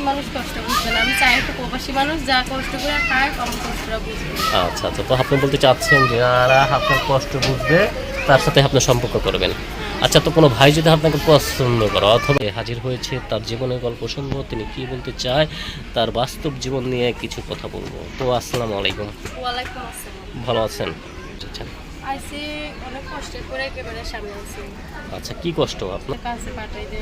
প্রবাসী মানুষ কষ্ট বুঝবে না। আমি চাই একটা প্রবাসী মানুষ যা কষ্ট করে খায় কম কষ্টটা বুঝবে। আচ্ছা আচ্ছা। তো আপনি বলতে চাচ্ছেন যে যারা আপনার কষ্ট বুঝবে তার সাথে আপনি সম্পর্ক করবেন। আচ্ছা তো কোনো ভাই যদি আপনাকে পছন্দ করে অথবা হাজির হয়েছে তার জীবনের গল্প শুনব তিনি কি বলতে চায় তার বাস্তব জীবন নিয়ে কিছু কথা বলব। তো আসসালামু আলাইকুম। ভালো আছেন? আচ্ছা। আইসি অনেক কষ্ট করে একেবারে সামনে আছি আচ্ছা কি কষ্ট আপনার? কাছে পাঠাই দে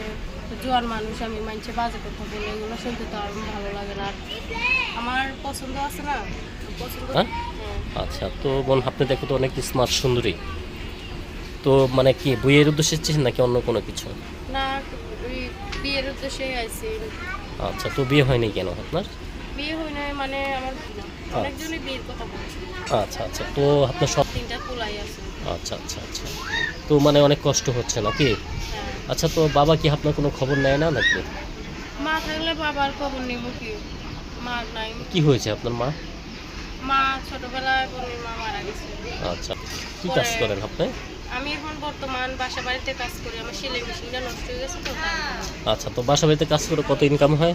জোয়ান মানুষ আমি মানছে বাজে কথা বলে এগুলো শুনতে তো আর ভালো লাগে না। আর আমার পছন্দ আছে না? পছন্দ হ্যাঁ? হ্যাঁ। আচ্ছা তো বোন আপনি দেখো তো অনেক স্মার্ট সুন্দরী। তো মানে কি বইয়ের উদ্দেশ্যে এসেছেন নাকি অন্য কোনো কিছু? না বিয়ের উদ্দেশ্যে আইসি। আচ্ছা তো বিয়ে হয়নি কেন আপনার? বিয়ে হয় নাই মানে আমার অনেকজনই বিয়ের কথা বলছে। আচ্ছা আচ্ছা। তো আপনার সব তিনটা পোলাই আছে। আচ্ছা আচ্ছা আচ্ছা। তো মানে অনেক কষ্ট হচ্ছে নাকি? হ্যাঁ। আচ্ছা তো বাবা কি আপনার কোনো খবর নেয় না নাকি? মা থাকলে বাবার খবর নিব কি? মা নাই। কি হয়েছে আপনার মা? মা ছোটবেলায় মা মারা গেছে। আচ্ছা। কি কাজ করেন আপনি? আমি এখন বর্তমান বাসা বাড়িতে কাজ করি। আমার সেলাই মেশিনটা নষ্ট হয়ে গেছে তো আচ্ছা তো বাসা বাড়িতে কাজ করে কত ইনকাম হয়?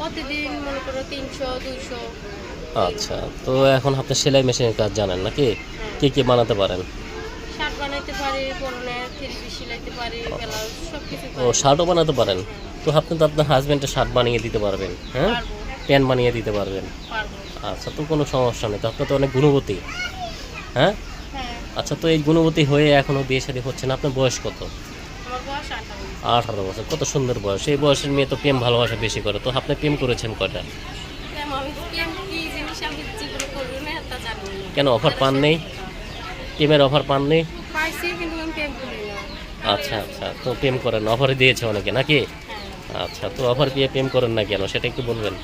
প্রতিদিন মনে করো তিনশো দুইশো। আচ্ছা তো এখন আপনি সেলাই মেশিনের কাজ জানেন নাকি? কি কি বানাতে পারেন? শার্ট বানাইতে পারি পরনের থ্রি পিস পারি ব্লাউজ সব ও শার্টও বানাতে পারেন? তো আপনি তো আপনার হাজব্যান্ডের শার্ট বানিয়ে দিতে পারবেন হ্যাঁ? প্যান্ট বানিয়ে দিতে পারবেন। আচ্ছা তো কোনো সমস্যা নেই তো আপনার তো অনেক গুণবতী হ্যাঁ? হ্যাঁ। আচ্ছা তো এই গুণবতী হয়ে এখনও বিয়ে শাদী হচ্ছে না আপনার বয়স কত? আঠারো বছর। কত সুন্দর বয়স। এই বয়সের মেয়ে তো প্রেম ভালোবাসা বেশি করে তো আপনি প্রেম করেছেন কটা কেন অফার পান নেই? প্রেমের অফার পান নেই? আচ্ছা আচ্ছা তো প্রেম করেন অফারে দিয়েছে অনেকে নাকি? হ্যাঁ। আচ্ছা তো অফার পেয়ে প্রেম করেন না কেন সেটা একটু বলবেন।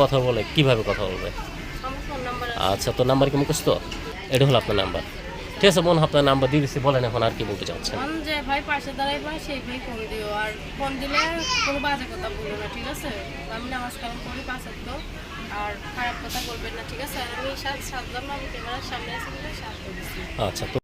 কথা বলে কীভাবে কথা বলবে? আচ্ছা তোর নাম্বার কি মুখস্ত এটা হলো আপনার নাম্বার। ঠিক আছে বোন আপনার নাম্বার দিয়ে দিচ্ছি বলেন এখন আর কি বলতে চাচ্ছেন। যে ভাই পাশে দাঁড়াইবা সেই ভাই ফোন দিও। আর ফোন দিলে কোনো বাজে কথা বলবে না ঠিক আছে? আমি নামাজ কালাম করি পাঁচ তো আর খারাপ কথা বলবেন না ঠিক আছে? আমি সাত সাতজন আমি ক্যামেরার সামনে এসে বলে সাত আচ্ছা তো